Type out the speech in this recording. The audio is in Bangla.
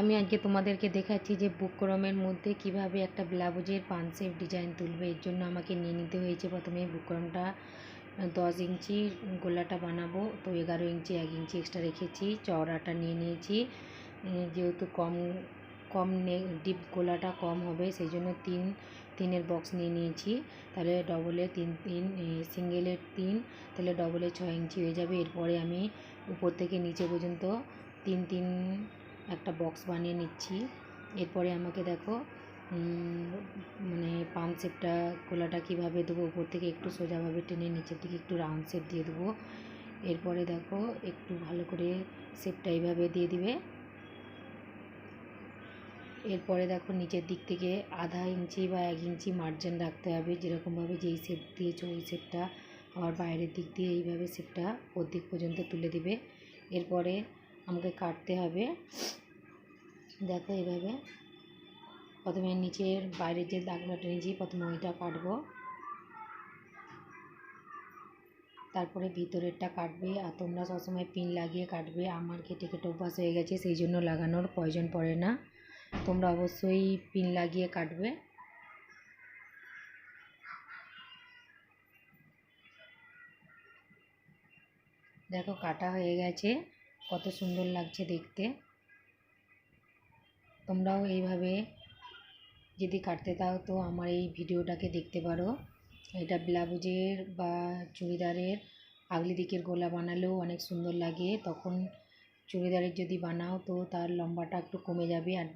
আমি আজকে তোমাদেরকে দেখাচ্ছি যে বুকরমের মধ্যে কীভাবে একটা ব্লাউজের পানসের ডিজাইন তুলবে। এর জন্য আমাকে নিয়ে নিতে হয়েছে প্রথমে বুকরমটা দশ ইঞ্চি গোলাটা বানাবো। তো এগারো ইঞ্চি, এক ইঞ্চি এক্সট্রা রেখেছি, চওড়াটা নিয়ে নিয়েছি। যেহেতু কম কম নে ডিপ গোলাটা কম হবে, সেই জন্য তিন, তিনের বক্স নিয়ে নিয়েছি। তাহলে ডবলে তিন তিন সিঙ্গেলের তিন, তাহলে ডবলে ছয় ইঞ্চি হয়ে যাবে। এরপরে আমি উপর থেকে নিচে পর্যন্ত তিন তিন একটা বক্স বানিয়ে নিচ্ছি। এরপরে আমাকে দেখো মানে পাম শেপটা গোলাটা কীভাবে দেবো, উপর থেকে একটু সোজাভাবে টেনে নিচের দিকে একটু রাউন্ড শেপ দিয়ে দেবো। এরপরে দেখো, একটু ভালো করে শেপটা এইভাবে দিয়ে দিবে। এরপরে দেখো, নিচের দিক থেকে আধা ইঞ্চি বা এক ইঞ্চি মার্জিন রাখতে হবে। যেরকমভাবে যেই শেপ দিয়েছ, ওই শেপটা আবার বাইরের দিক দিয়ে এইভাবে শেপটা ওর দিক পর্যন্ত তুলে দিবে। এরপরে আমাকে কাটতে হবে। দেখো এইভাবে। প্রথমে নিচের বাইরের যে দাগটা টেনেছি প্রথমে ওইটা কাটবো। তারপরে ভিতরেরটা কাটবে। আর তোমরা সবসময় পিন লাগিয়ে কাটবে। আমার কেটে কেটে অভ্যাস হয়ে গেছে, সেই জন্য লাগানোর প্রয়োজন পড়ে না। তোমরা অবশ্যই পিন লাগিয়ে কাটবে। দেখো কাটা হয়ে গেছে। কত সুন্দর লাগছে দেখতে। তোমরাও এইভাবে যদি কাটতে দাও তো আমার এই ভিডিওটাকে দেখতে পারো। এটা ব্লাউজের বা চুড়িদারের আগলি দিকের গোলা বানালেও অনেক সুন্দর লাগে। তখন চুড়িদারের যদি বানাও তো তার লম্বাটা একটু কমে যাবে আর